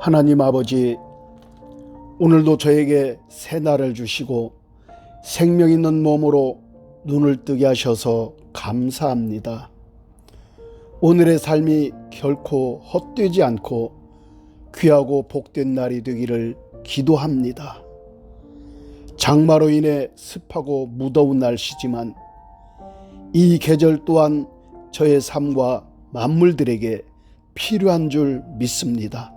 하나님 아버지, 오늘도 저에게 새 날을 주시고 생명 있는 몸으로 눈을 뜨게 하셔서 감사합니다. 오늘의 삶이 결코 헛되지 않고 귀하고 복된 날이 되기를 기도합니다. 장마로 인해 습하고 무더운 날씨지만 이 계절 또한 저의 삶과 만물들에게 필요한 줄 믿습니다.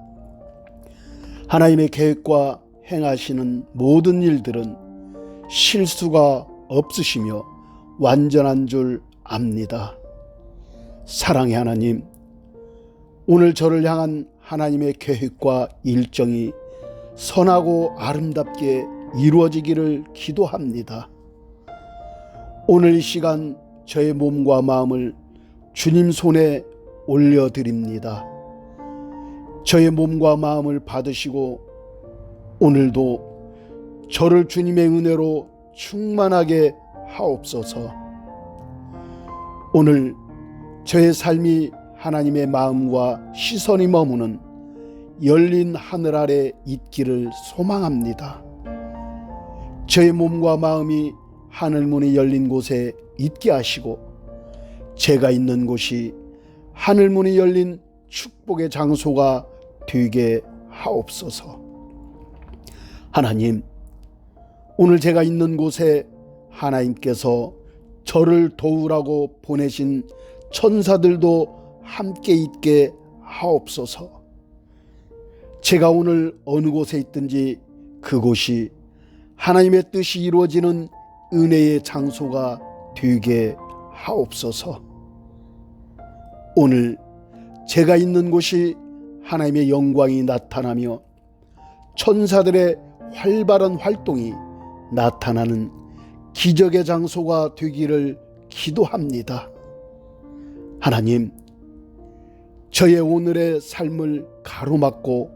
하나님의 계획과 행하시는 모든 일들은 실수가 없으시며 완전한 줄 압니다. 사랑의 하나님, 오늘 저를 향한 하나님의 계획과 일정이 선하고 아름답게 이루어지기를 기도합니다. 오늘 이 시간 저의 몸과 마음을 주님 손에 올려드립니다. 저의 몸과 마음을 받으시고 오늘도 저를 주님의 은혜로 충만하게 하옵소서. 오늘 저의 삶이 하나님의 마음과 시선이 머무는 열린 하늘 아래 있기를 소망합니다. 저의 몸과 마음이 하늘 문이 열린 곳에 있게 하시고 제가 있는 곳이 하늘 문이 열린 축복의 장소가 되게 하옵소서. 하나님, 오늘 제가 있는 곳에 하나님께서 저를 도우라고 보내신 천사들도 함께 있게 하옵소서. 제가 오늘 어느 곳에 있든지 그곳이 하나님의 뜻이 이루어지는 은혜의 장소가 되게 하옵소서. 오늘 제가 있는 곳이 하나님의 영광이 나타나며 천사들의 활발한 활동이 나타나는 기적의 장소가 되기를 기도합니다. 하나님, 저의 오늘의 삶을 가로막고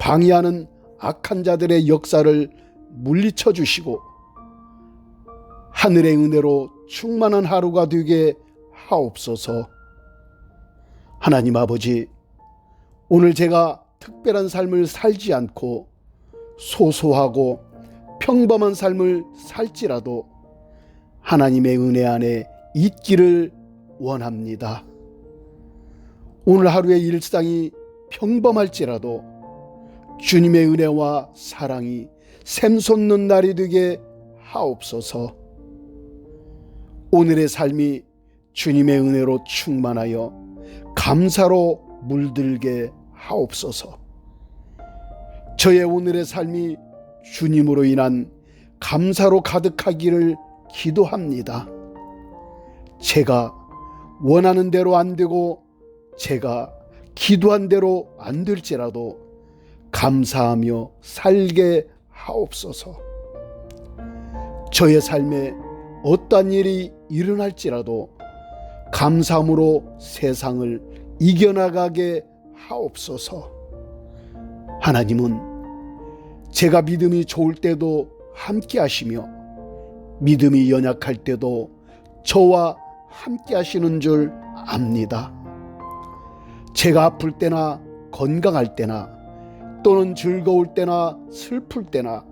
방해하는 악한 자들의 역사를 물리쳐 주시고 하늘의 은혜로 충만한 하루가 되게 하옵소서. 하나님 아버지, 오늘 제가 특별한 삶을 살지 않고 소소하고 평범한 삶을 살지라도 하나님의 은혜 안에 있기를 원합니다. 오늘 하루의 일상이 평범할지라도 주님의 은혜와 사랑이 샘솟는 날이 되게 하옵소서. 오늘의 삶이 주님의 은혜로 충만하여 감사로 물들게 하옵소서. 저의 오늘의 삶이 주님으로 인한 감사로 가득하기를 기도합니다. 제가 원하는 대로 안 되고 제가 기도한 대로 안 될지라도 감사하며 살게 하옵소서. 저의 삶에 어떠한 일이 일어날지라도 감사함으로 세상을 이겨나가게 하옵소서. 하나님은 제가 믿음이 좋을 때도 함께 하시며 믿음이 연약할 때도 저와 함께 하시는 줄 압니다. 제가 아플 때나 건강할 때나 또는 즐거울 때나 슬플 때나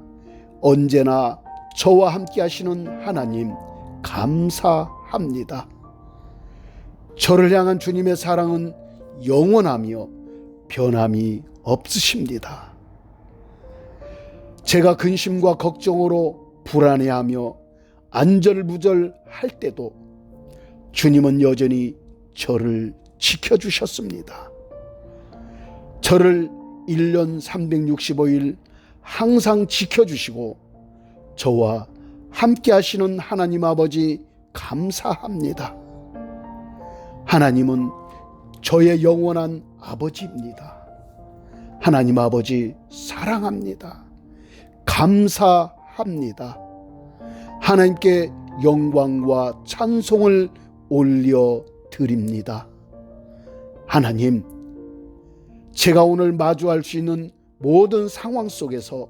언제나 저와 함께 하시는 하나님 감사합니다. 저를 향한 주님의 사랑은 영원하며 변함이 없으십니다. 제가 근심과 걱정으로 불안해하며 안절부절할 때도 주님은 여전히 저를 지켜주셨습니다. 저를 1년 365일 항상 지켜주시고 저와 함께 하시는 하나님 아버지 감사합니다. 하나님은 저의 영원한 아버지입니다. 하나님 아버지 사랑합니다. 감사합니다. 하나님께 영광과 찬송을 올려 드립니다. 하나님, 제가 오늘 마주할 수 있는 모든 상황 속에서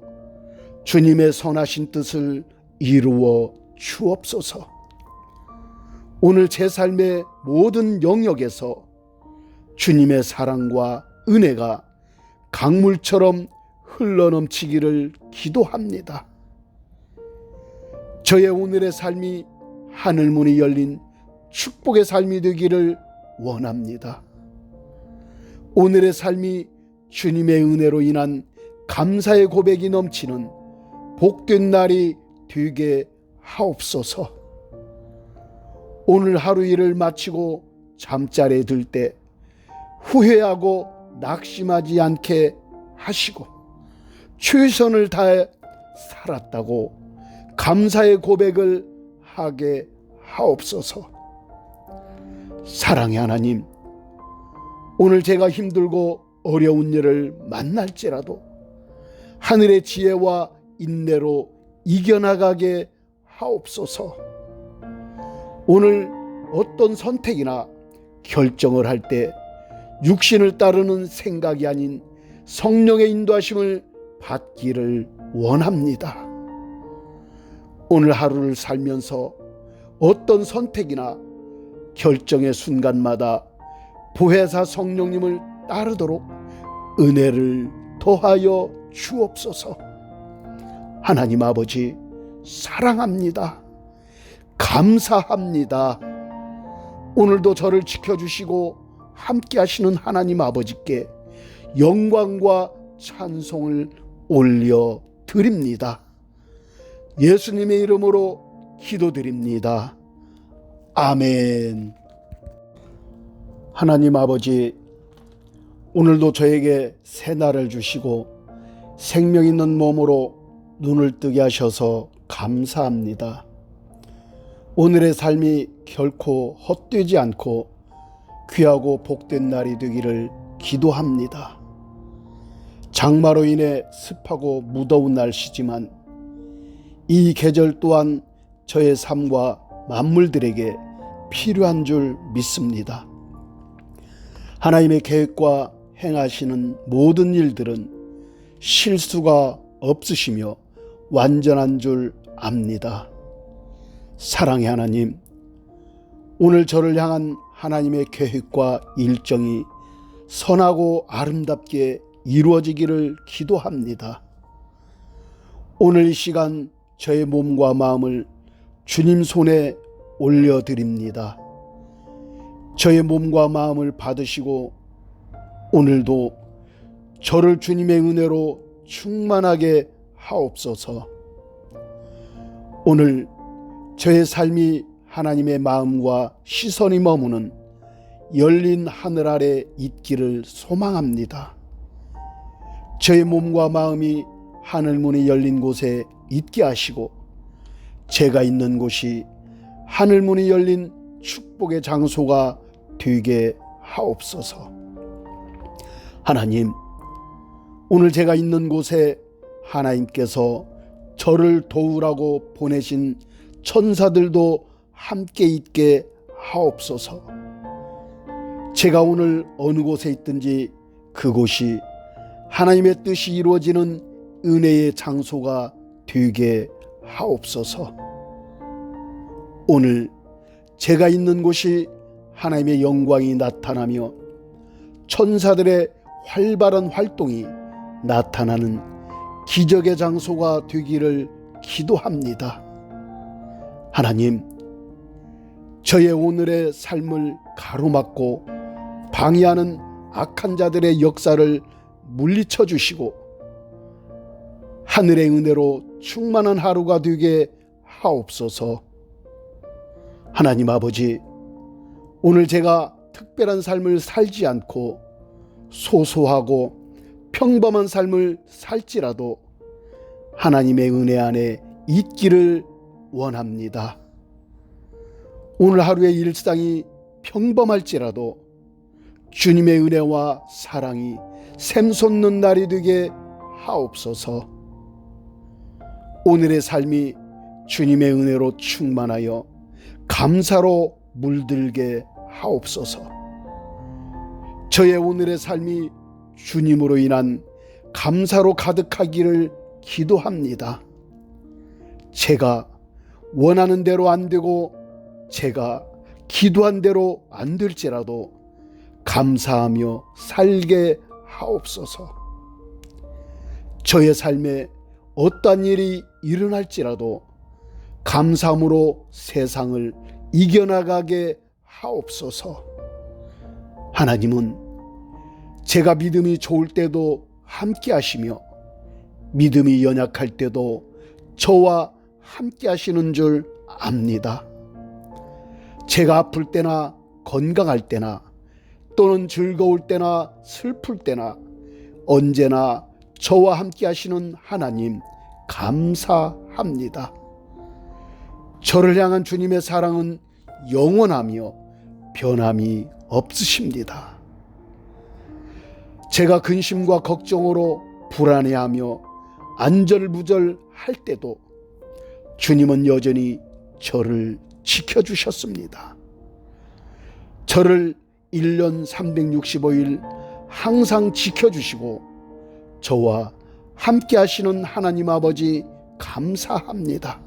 주님의 선하신 뜻을 이루어 주옵소서. 오늘 제 삶의 모든 영역에서 주님의 사랑과 은혜가 강물처럼 흘러넘치기를 기도합니다. 저의 오늘의 삶이 하늘문이 열린 축복의 삶이 되기를 원합니다. 오늘의 삶이 주님의 은혜로 인한 감사의 고백이 넘치는 복된 날이 되게 하옵소서. 오늘 하루 일을 마치고 잠자리에 들 때 후회하고 낙심하지 않게 하시고 최선을 다해 살았다고 감사의 고백을 하게 하옵소서. 사랑의 하나님, 오늘 제가 힘들고 어려운 일을 만날지라도 하늘의 지혜와 인내로 이겨나가게 하옵소서. 오늘 어떤 선택이나 결정을 할 때 육신을 따르는 생각이 아닌 성령의 인도하심을 받기를 원합니다. 오늘 하루를 살면서 어떤 선택이나 결정의 순간마다 보혜사 성령님을 따르도록 은혜를 더하여 주옵소서. 하나님 아버지 사랑합니다. 감사합니다. 오늘도 저를 지켜주시고 함께 하시는 하나님 아버지께 영광과 찬송을 올려 드립니다. 예수님의 이름으로 기도드립니다. 아멘. 하나님 아버지, 오늘도 저에게 새 날을 주시고 생명 있는 몸으로 눈을 뜨게 하셔서 감사합니다. 오늘의 삶이 결코 헛되지 않고 귀하고 복된 날이 되기를 기도합니다. 장마로 인해 습하고 무더운 날씨지만 이 계절 또한 저의 삶과 만물들에게 필요한 줄 믿습니다. 하나님의 계획과 행하시는 모든 일들은 실수가 없으시며 완전한 줄 압니다. 사랑의 하나님, 오늘 저를 향한 하나님의 계획과 일정이 선하고 아름답게 이루어지기를 기도합니다. 오늘 이 시간 저의 몸과 마음을 주님 손에 올려드립니다. 저의 몸과 마음을 받으시고 오늘도 저를 주님의 은혜로 충만하게 하옵소서. 오늘 저의 삶이 하나님의 마음과 시선이 머무는 열린 하늘 아래 있기를 소망합니다. 저의 몸과 마음이 하늘 문이 열린 곳에 있게 하시고 제가 있는 곳이 하늘 문이 열린 축복의 장소가 되게 하옵소서. 하나님, 오늘 제가 있는 곳에 하나님께서 저를 도우라고 보내신 천사들도 함께 있게 하옵소서. 제가 오늘 어느 곳에 있든지 그곳이 하나님의 뜻이 이루어지는 은혜의 장소가 되게 하옵소서. 오늘 제가 있는 곳이 하나님의 영광이 나타나며 천사들의 활발한 활동이 나타나는 기적의 장소가 되기를 기도합니다. 하나님, 저의 오늘의 삶을 가로막고 방해하는 악한 자들의 역사를 물리쳐 주시고 하늘의 은혜로 충만한 하루가 되게 하옵소서. 하나님 아버지, 오늘 제가 특별한 삶을 살지 않고 소소하고 평범한 삶을 살지라도 하나님의 은혜 안에 있기를 원합니다. 오늘 하루의 일상이 평범할지라도 주님의 은혜와 사랑이 샘솟는 날이 되게 하옵소서. 오늘의 삶이 주님의 은혜로 충만하여 감사로 물들게 하옵소서. 저의 오늘의 삶이 주님으로 인한 감사로 가득하기를 기도합니다. 제가 원하는 대로 안 되고 제가 기도한 대로 안 될지라도 감사하며 살게 하옵소서. 저의 삶에 어떠한 일이 일어날지라도 감사함으로 세상을 이겨나가게 하옵소서. 하나님은 제가 믿음이 좋을 때도 함께 하시며 믿음이 연약할 때도 저와 함께 하시는 줄 압니다. 제가 아플 때나 건강할 때나 또는 즐거울 때나 슬플 때나 언제나 저와 함께 하시는 하나님 감사합니다. 저를 향한 주님의 사랑은 영원하며 변함이 없으십니다. 제가 근심과 걱정으로 불안해하며 안절부절할 때도 주님은 여전히 저를 지켜주셨습니다. 저를 1년 365일 항상 지켜주시고 저와 함께 하시는 하나님 아버지 감사합니다.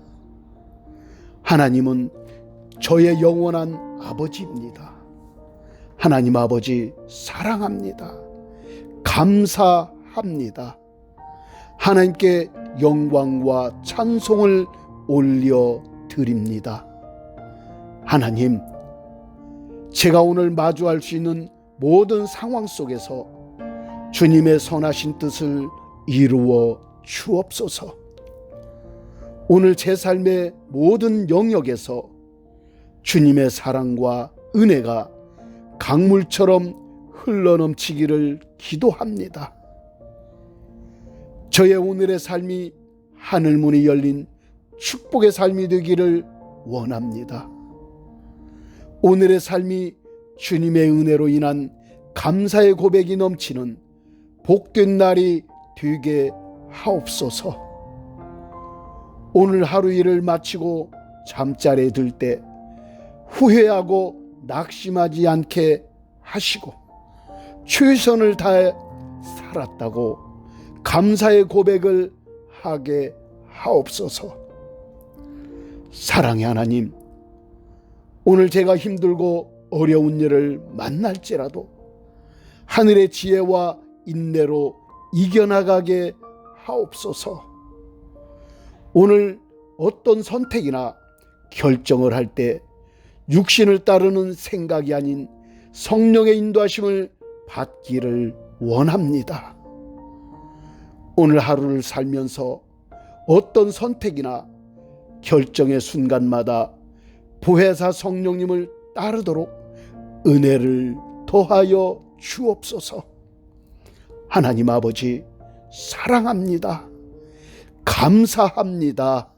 하나님은 저의 영원한 아버지입니다. 하나님 아버지 사랑합니다. 감사합니다. 하나님께 영광과 찬송을 올려 드립니다. 하나님, 제가 오늘 마주할 수 있는 모든 상황 속에서 주님의 선하신 뜻을 이루어 주옵소서. 오늘 제 삶의 모든 영역에서 주님의 사랑과 은혜가 강물처럼 흘러넘치기를 기도합니다. 저의 오늘의 삶이 하늘문이 열린 축복의 삶이 되기를 원합니다. 오늘의 삶이 주님의 은혜로 인한 감사의 고백이 넘치는 복된 날이 되게 하옵소서. 오늘 하루 일을 마치고 잠자리에 들 때 후회하고 낙심하지 않게 하시고 최선을 다해 살았다고 감사의 고백을 하게 하옵소서. 사랑의 하나님, 오늘 제가 힘들고 어려운 일을 만날지라도 하늘의 지혜와 인내로 이겨나가게 하옵소서. 오늘 어떤 선택이나 결정을 할 때 육신을 따르는 생각이 아닌 성령의 인도하심을 받기를 원합니다. 오늘 하루를 살면서 어떤 선택이나 결정의 순간마다 보혜사 성령님을 따르도록 은혜를 더하여 주옵소서. 하나님 아버지 사랑합니다. 감사합니다.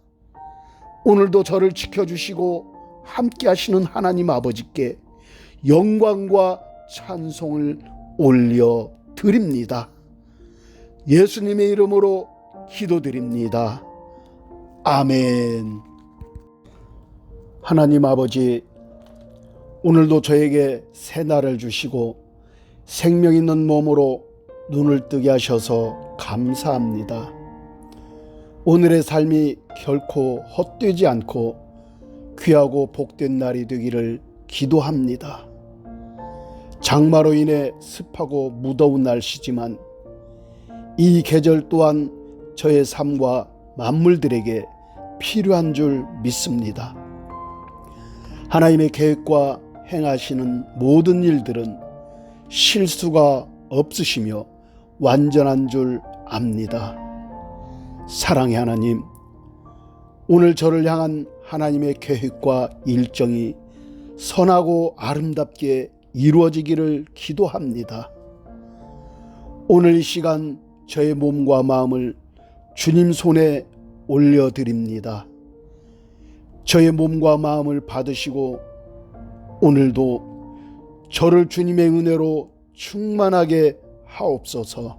오늘도 저를 지켜주시고 함께 하시는 하나님 아버지께 영광과 찬송을 올려 드립니다. 예수님의 이름으로 기도드립니다. 아멘. 하나님 아버지, 오늘도 저에게 새 날을 주시고 생명 있는 몸으로 눈을 뜨게 하셔서 감사합니다. 오늘의 삶이 결코 헛되지 않고 귀하고 복된 날이 되기를 기도합니다. 장마로 인해 습하고 무더운 날씨지만 이 계절 또한 저의 삶과 만물들에게 필요한 줄 믿습니다. 하나님의 계획과 행하시는 모든 일들은 실수가 없으시며 완전한 줄 압니다. 사랑의 하나님, 오늘 저를 향한 하나님의 계획과 일정이 선하고 아름답게 이루어지기를 기도합니다. 오늘 이 시간 저의 몸과 마음을 주님 손에 올려드립니다. 저의 몸과 마음을 받으시고 오늘도 저를 주님의 은혜로 충만하게 하옵소서.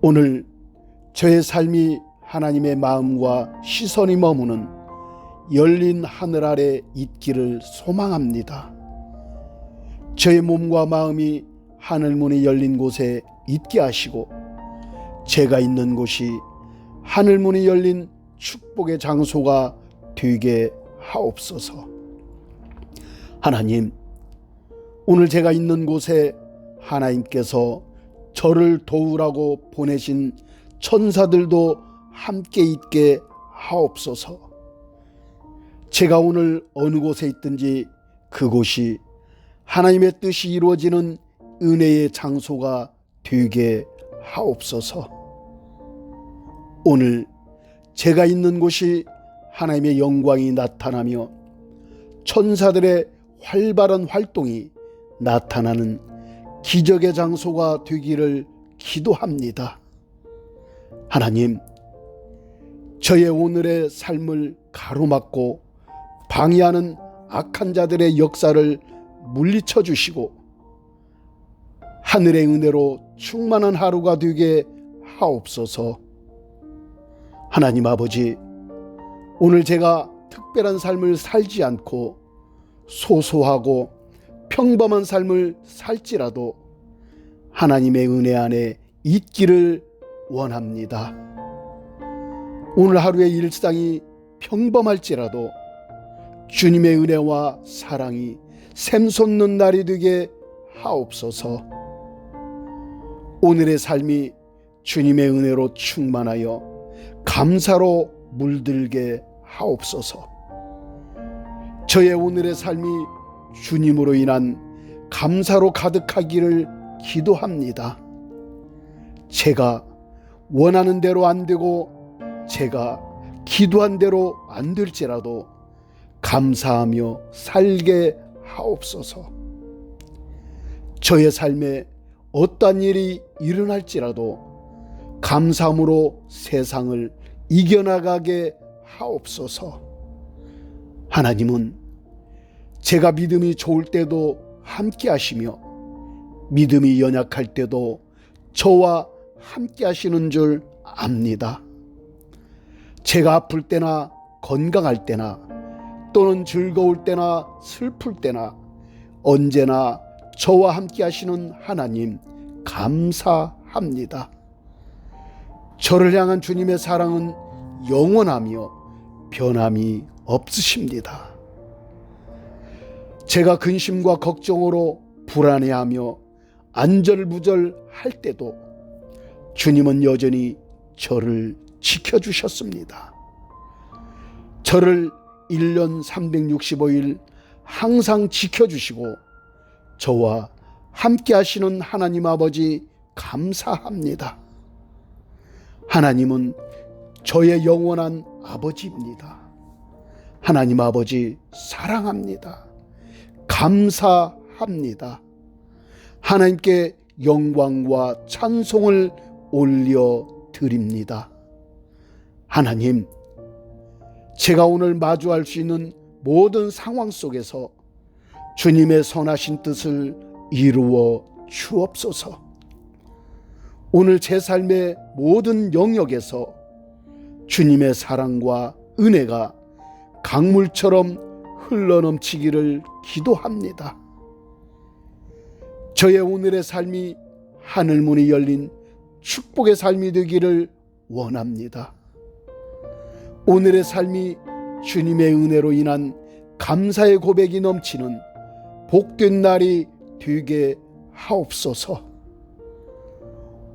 오늘 저의 삶이 하나님의 마음과 시선이 머무는 열린 하늘 아래 있기를 소망합니다. 저의 몸과 마음이 하늘 문이 열린 곳에 있게 하시고 제가 있는 곳이 하늘 문이 열린 축복의 장소가 되게 하옵소서. 하나님, 오늘 제가 있는 곳에 하나님께서 저를 도우라고 보내신 천사들도 함께 있게 하옵소서. 제가 오늘 어느 곳에 있든지 그곳이 하나님의 뜻이 이루어지는 은혜의 장소가 되게 하옵소서. 오늘 제가 있는 곳이 하나님의 영광이 나타나며 천사들의 활발한 활동이 나타나는 기적의 장소가 되기를 기도합니다. 하나님, 저의 오늘의 삶을 가로막고 방해하는 악한 자들의 역사를 물리쳐 주시고 하늘의 은혜로 충만한 하루가 되게 하옵소서. 하나님 아버지, 오늘 제가 특별한 삶을 살지 않고 소소하고 평범한 삶을 살지라도 하나님의 은혜 안에 있기를 원합니다. 오늘 하루의 일상이 평범할지라도 주님의 은혜와 사랑이 샘솟는 날이 되게 하옵소서. 오늘의 삶이 주님의 은혜로 충만하여 감사로 물들게 하옵소서. 저의 오늘의 삶이 주님으로 인한 감사로 가득하기를 기도합니다. 제가 원하는 대로 안 되고 제가 기도한 대로 안 될지라도 감사하며 살게 하옵소서. 저의 삶에 어떠한 일이 일어날지라도 감사함으로 세상을 이겨나가게 하옵소서. 하나님은 제가 믿음이 좋을 때도 함께 하시며 믿음이 연약할 때도 저와 함께 하시는 줄 압니다. 제가 아플 때나 건강할 때나 또는 즐거울 때나 슬플 때나 언제나 저와 함께 하시는 하나님 감사합니다. 저를 향한 주님의 사랑은 영원하며 변함이 없으십니다. 제가 근심과 걱정으로 불안해하며 안절부절할 때도 주님은 여전히 저를 지켜주셨습니다. 저를 1년 365일 항상 지켜주시고 저와 함께 하시는 하나님 아버지 감사합니다. 하나님은 저의 영원한 아버지입니다. 하나님 아버지 사랑합니다. 감사합니다. 하나님께 영광과 찬송을 올려 드립니다. 하나님, 제가 오늘 마주할 수 있는 모든 상황 속에서 주님의 선하신 뜻을 이루어 주옵소서. 오늘 제 삶의 모든 영역에서 주님의 사랑과 은혜가 강물처럼 흘러넘치기를 기도합니다. 저의 오늘의 삶이 하늘문이 열린 축복의 삶이 되기를 원합니다. 오늘의 삶이 주님의 은혜로 인한 감사의 고백이 넘치는 복된 날이 되게 하옵소서.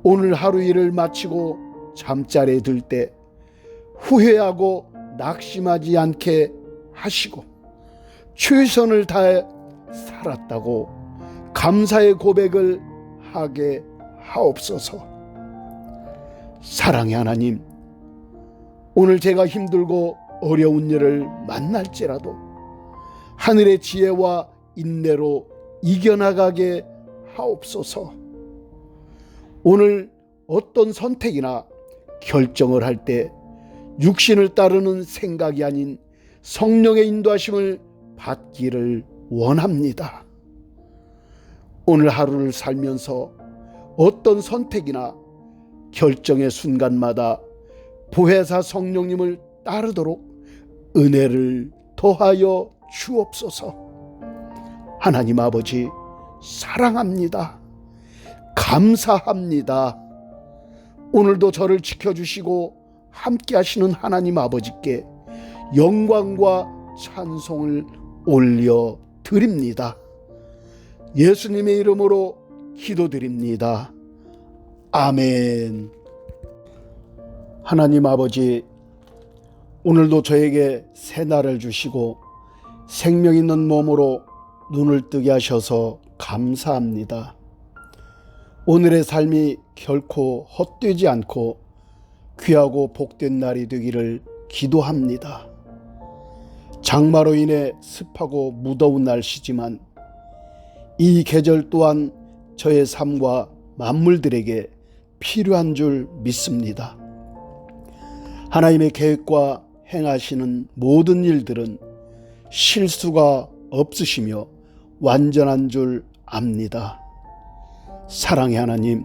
오늘 하루 일을 마치고 잠자리에 들 때 후회하고 낙심하지 않게 하시고 최선을 다해 살았다고 감사의 고백을 하게 하옵소서. 사랑의 하나님, 오늘 제가 힘들고 어려운 일을 만날지라도 하늘의 지혜와 인내로 이겨나가게 하옵소서. 오늘 어떤 선택이나 결정을 할때 육신을 따르는 생각이 아닌 성령의 인도하심을 받기를 원합니다. 오늘 하루를 살면서 어떤 선택이나 결정의 순간마다 보혜사 성령님을 따르도록 은혜를 더하여 주옵소서. 하나님 아버지 사랑합니다. 감사합니다. 오늘도 저를 지켜주시고 함께 하시는 하나님 아버지께 영광과 찬송을 올려 드립니다. 예수님의 이름으로 기도드립니다. 아멘. 하나님 아버지, 오늘도 저에게 새 날을 주시고 생명 있는 몸으로 눈을 뜨게 하셔서 감사합니다. 오늘의 삶이 결코 헛되지 않고 귀하고 복된 날이 되기를 기도합니다. 장마로 인해 습하고 무더운 날씨지만 이 계절 또한 저의 삶과 만물들에게 필요한 줄 믿습니다. 하나님의 계획과 행하시는 모든 일들은 실수가 없으시며 완전한 줄 압니다. 사랑의 하나님,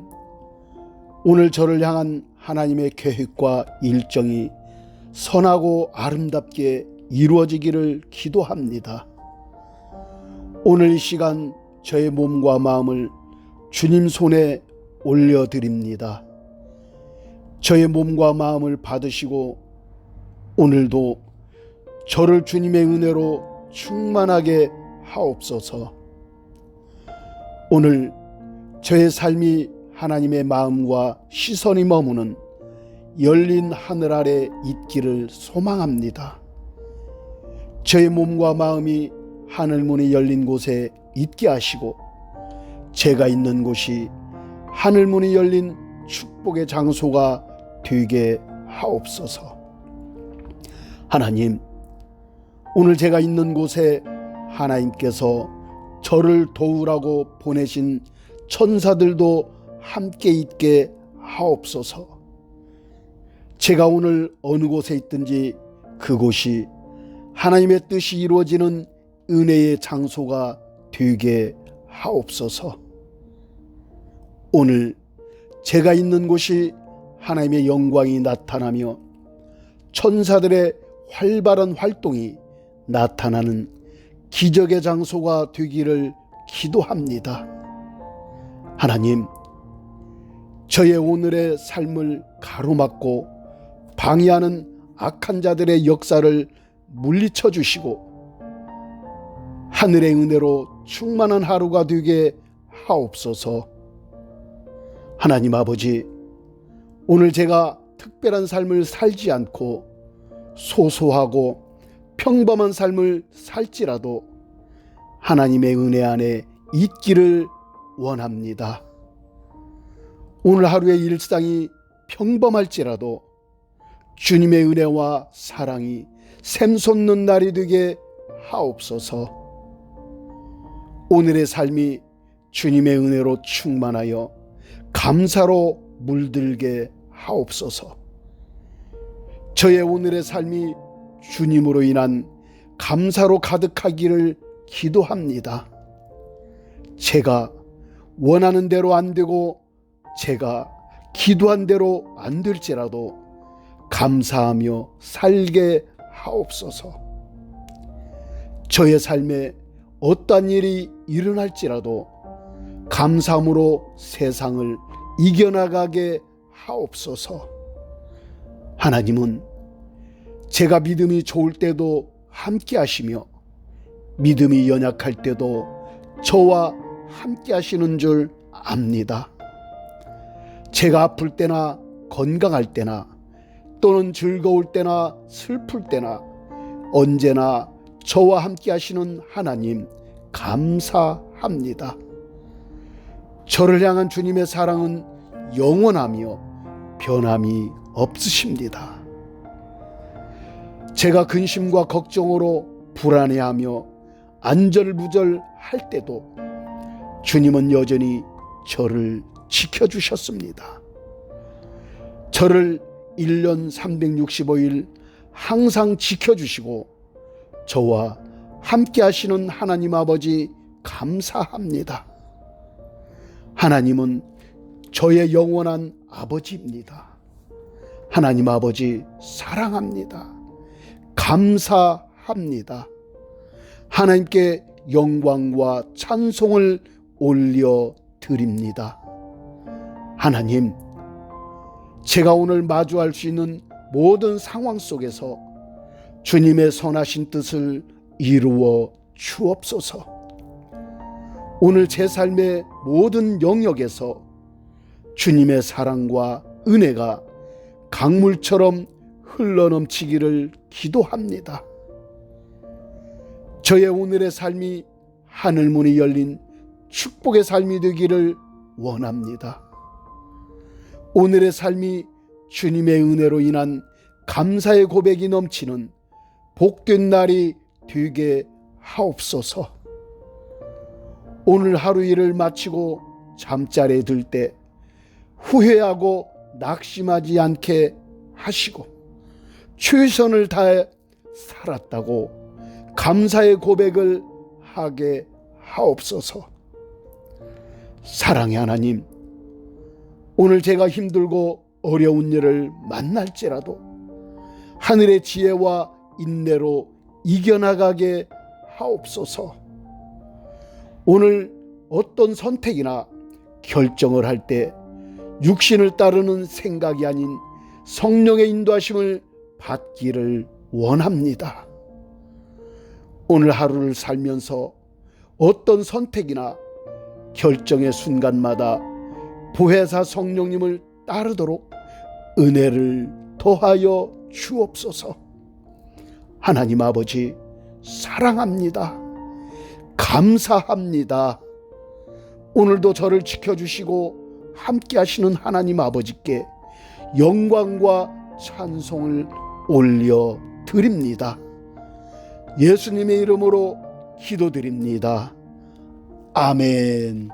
오늘 저를 향한 하나님의 계획과 일정이 선하고 아름답게 이루어지기를 기도합니다. 오늘 이 시간 저의 몸과 마음을 주님 손에 올려드립니다. 저의 몸과 마음을 받으시고 오늘도 저를 주님의 은혜로 충만하게 하옵소서. 오늘 저의 삶이 하나님의 마음과 시선이 머무는 열린 하늘 아래 있기를 소망합니다. 저의 몸과 마음이 하늘 문이 열린 곳에 있게 하시고 제가 있는 곳이 하늘 문이 열린 축복의 장소가 되게 하옵소서. 하나님, 오늘 제가 있는 곳에 하나님께서 저를 도우라고 보내신 천사들도 함께 있게 하옵소서. 제가 오늘 어느 곳에 있든지 그곳이 하나님의 뜻이 이루어지는 은혜의 장소가 되게 하옵소서. 오늘 제가 있는 곳이 하나님의 영광이 나타나며 천사들의 활발한 활동이 나타나는 기적의 장소가 되기를 기도합니다. 하나님, 저의 오늘의 삶을 가로막고 방해하는 악한 자들의 역사를 물리쳐 주시고 하늘의 은혜로 충만한 하루가 되게 하옵소서. 하나님 아버지, 오늘 제가 특별한 삶을 살지 않고 소소하고 평범한 삶을 살지라도 하나님의 은혜 안에 있기를 원합니다. 오늘 하루의 일상이 평범할지라도 주님의 은혜와 사랑이 샘솟는 날이 되게 하옵소서. 오늘의 삶이 주님의 은혜로 충만하여 감사로 물들게 하옵소서. 저의 오늘의 삶이 주님으로 인한 감사로 가득하기를 기도합니다. 제가 원하는 대로 안 되고 제가 기도한 대로 안 될지라도 감사하며 살게 하옵소서. 저의 삶에 어떠한 일이 일어날지라도 감사함으로 세상을 이겨나가게 하옵소서. 하나님은 제가 믿음이 좋을 때도 함께 하시며 믿음이 연약할 때도 저와 함께 하시는 줄 압니다. 제가 아플 때나 건강할 때나 또는 즐거울 때나 슬플 때나 언제나 저와 함께 하시는 하나님 감사합니다. 저를 향한 주님의 사랑은 영원하며 변함이 없으십니다. 제가 근심과 걱정으로 불안해하며 안절부절할 때도 주님은 여전히 저를 지켜주셨습니다. 저를 1년 365일 항상 지켜주시고 저와 함께 하시는 하나님 아버지 감사합니다. 하나님은 저의 영원한 아버지입니다. 하나님 아버지 사랑합니다. 감사합니다. 하나님께 영광과 찬송을 올려 드립니다. 하나님, 제가 오늘 마주할 수 있는 모든 상황 속에서 주님의 선하신 뜻을 이루어 주옵소서. 오늘 제 삶의 모든 영역에서 주님의 사랑과 은혜가 강물처럼 흘러넘치기를 기도합니다. 저의 오늘의 삶이 하늘문이 열린 축복의 삶이 되기를 원합니다. 오늘의 삶이 주님의 은혜로 인한 감사의 고백이 넘치는 복된 날이 되게 하옵소서. 오늘 하루 일을 마치고 잠자리에 들 때 후회하고 낙심하지 않게 하시고 최선을 다해 살았다고 감사의 고백을 하게 하옵소서. 사랑의 하나님, 오늘 제가 힘들고 어려운 일을 만날지라도 하늘의 지혜와 인내로 이겨나가게 하옵소서. 오늘 어떤 선택이나 결정을 할 때 육신을 따르는 생각이 아닌 성령의 인도하심을 받기를 원합니다. 오늘 하루를 살면서 어떤 선택이나 결정의 순간마다 보혜사 성령님을 따르도록 은혜를 더하여 주옵소서. 하나님 아버지 사랑합니다. 감사합니다. 오늘도 저를 지켜주시고 함께 하시는 하나님 아버지께 영광과 찬송을 올려 드립니다. 예수님의 이름으로 기도드립니다. 아멘.